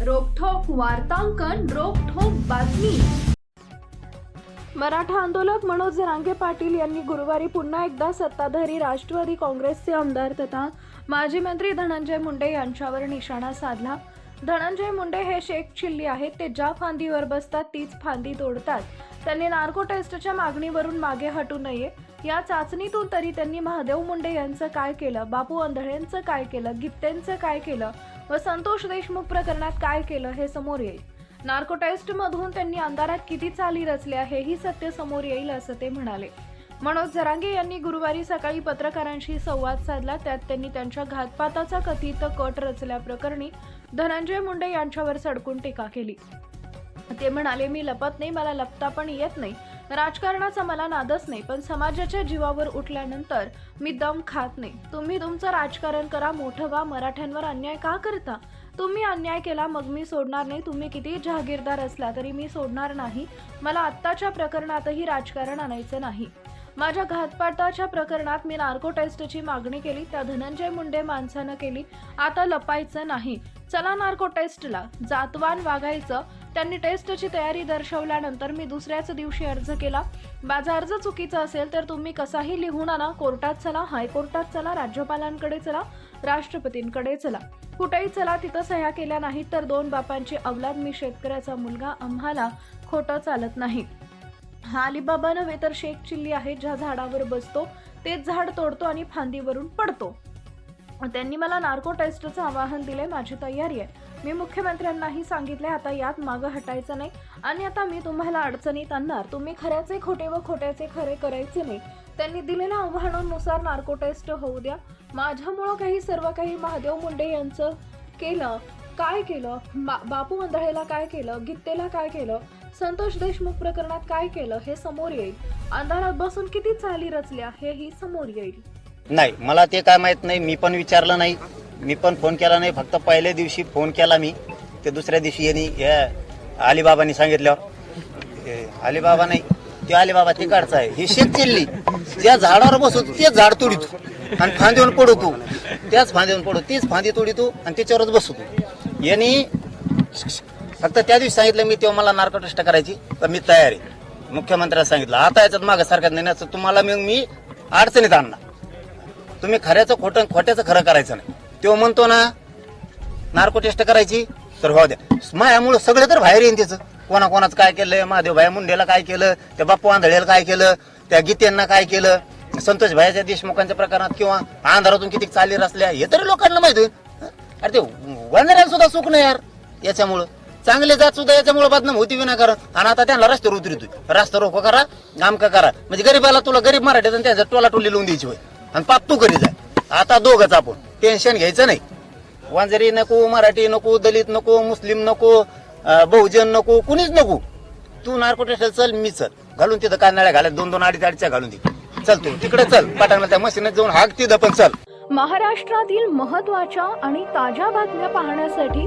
वार्तांकन रोखोक बातमी. मराठा आंदोलक मनोज जरांगे पाटील यांनी गुरुवारी पुन्हा एकदा सत्ताधारी राष्ट्रवादी काँग्रेसचे आमदार तथा माजी मंत्री धनंजय मुंडे यांच्यावर निशाणा साधला. धनंजय मुंडे हे शेख चिल्ली आहेत ते ज्या फांदीवर बसतात तीच फांदी तोडतात. त्यांनी नार्को टेस्टच्या मागणीवरून मागे हटू नये. या चाचणीतून तरी त्यांनी महादेव मुंडे यांचं काय केलं बापू आंधळेंचं काय केलं गित्तेंचं काय केलं व संतोष देशमुख प्रकरणात काय केलं हे समोर येईल. नार्को टेस्ट मधून त्यांनी अंधारात किती चाली रचल्या हेही सत्य समोर येईल असं ते म्हणाले. मनोज झरांगे यांनी गुरुवारी सकाळी पत्रकारांशी संवाद साधला त्यात त्यांनी त्यांच्या घातपाताचा कथित कट रचल्याप्रकरणी धनंजय मुंडे यांच्यावर सडकून टीका केली. ते म्हणाले मी लपत नाही मला लपता पण येत नाही. राजकारणाचा मला नादच नाही पण समाजाच्या जीवावर उठल्यानंतर मी दम खात नाही. तुम्ही तुमचं राजकारण करा मोठं व्हा मराठ्यांवर अन्याय का करता? तुम्ही अन्याय केला मग मी सोडणार नाही. तुम्ही किती जहागीरदार असला तरी मी सोडणार नाही. मला आत्ताच्या प्रकरणातही राजकारण आणायचं नाही. माझ्या घातपाताच्या प्रकरणात मी नार्को टेस्टची मागणी केली त्या धनंजय मुंडे माणसानं केली. आता लपायचं नाही. चला नार्को टेस्टला. जातवान वागायचं. त्यांनी टेस्टची तयारी दर्शवल्यानंतर मी दुसऱ्याच दिवशी अर्ज केला. माझा अर्ज चुकीचा असेल तर तुम्ही कसाही लिहून आणा. कोर्टात चला हायकोर्टात चला राज्यपालांकडे चला राष्ट्रपतींकडे चला. कुठेही चला तिथं सह्या केल्या नाहीत तर दोन बापांची अवलाद मी शेतकऱ्याचा मुलगा. आम्हाला खोटं चालत नाही. अलिबाबा नव्हे तर शेख चिल्ली आहे ज्या झाडावर बसतो तेच झाड तोडतो आणि फांदीवरून पडतो. त्यांनी मला नार्को टेस्टचं आवाहन दिले माझी तयारी आहे. मी मुख्यमंत्र्यांनाही सांगितले आता यात मागं हटायचं नाही. आणि आता मी तुम्हाला अडचणीत आणणार. तुम्ही खऱ्याचे खोटे व खोट्याचे खरे करायचे नाही. त्यांनी दिलेल्या आव्हानांनुसार नार्को टेस्ट होऊ द्या. माझ्यामुळं काही सर्व काही महादेव मुंडे यांचं केलं. काय केलं? बा- बापू मंदळेला काय केलं? गीतेला काय केलं? संतोष देशमुख प्रकरणात काय केलं हे समोर येईल. अंधारात बसून किती चाली रचल्या हेही समोर येईल. नाही मला ते काय माहीत नाही. मी पण विचारलं नाही. मी पण फोन केला नाही. फक्त पहिल्या दिवशी फोन केला मी. ते दुसऱ्या दिवशी यांनी या अलिबाबांनी सांगितल्यावर. हे अलिबाबा नाही ते अलिबाबा तिकडचा आहे. ही शेत चिल्ली. ज्या झाडावर बसू तेच झाड तोडितो. आणि फांदीवर पडतो त्याच फांदीवर पडतो तीच फांदी तोडितो आणि त्याच्यावरच बसतो यांनी फक्त त्या दिवशी सांगितलं मी तेव्हा मला नार्को टेस्ट करायची तर मी तयार आहे. मुख्यमंत्र्यांना सांगितलं आता याच्यात मागं सरकार नेण्याचं तुम्हाला मग मी अडचणीत आणणार. तुम्ही खऱ्याचं खोटं खोट्याचं खरं करायचं नाही. तो म्हणतो ना नार्को टेस्ट करायची तर हो द्या. मायामुळं सगळं तर बाहेर येईन त्याचं कोणाकोणाचं काय केलं महादेव भाई मुंडेला काय केलं त्या बाप्पू आंधळेला काय केलं त्या गीतेंना काय केलं संतोष भाईच्या देशमुखांच्या प्रकरणात किंवा अंधारातून किती चाली रचल्या हे तरी लोकांना माहिती होईल. अरे ते वनऱ्याला सुद्धा सुख नाही यार याच्यामुळं. चांगले जात सुद्धा याच्यामुळे बदनाम होती विनाकारण. आणि आता त्यांना रस्त्यावर उतरतोय रस्ता रोको करा नामका करा. म्हणजे गरीबाला तुला गरीब मराठी आणि त्याच्या टोला टोली लावून द्यायची होय. आणि पाप तू करी जाय आता दोघच आपण. टेन्शन घ्यायचं नाही. वांजरी नको मराठी नको दलित नको मुस्लिम नको बहुजन नको कुणीच नको. तू नार्कोटेशल चल मी चल. घालून तिथं कांदळ्या घालत दोन दोन अडीच अडीच्या घालून दे. चल तू तिकडे चल. पटांगला त्या मशीनात जाऊन हाक तिथं पण चल. महाराष्ट्रातील महत्त्वाच्या आणि ताज्या बातम्या पाहण्यासाठी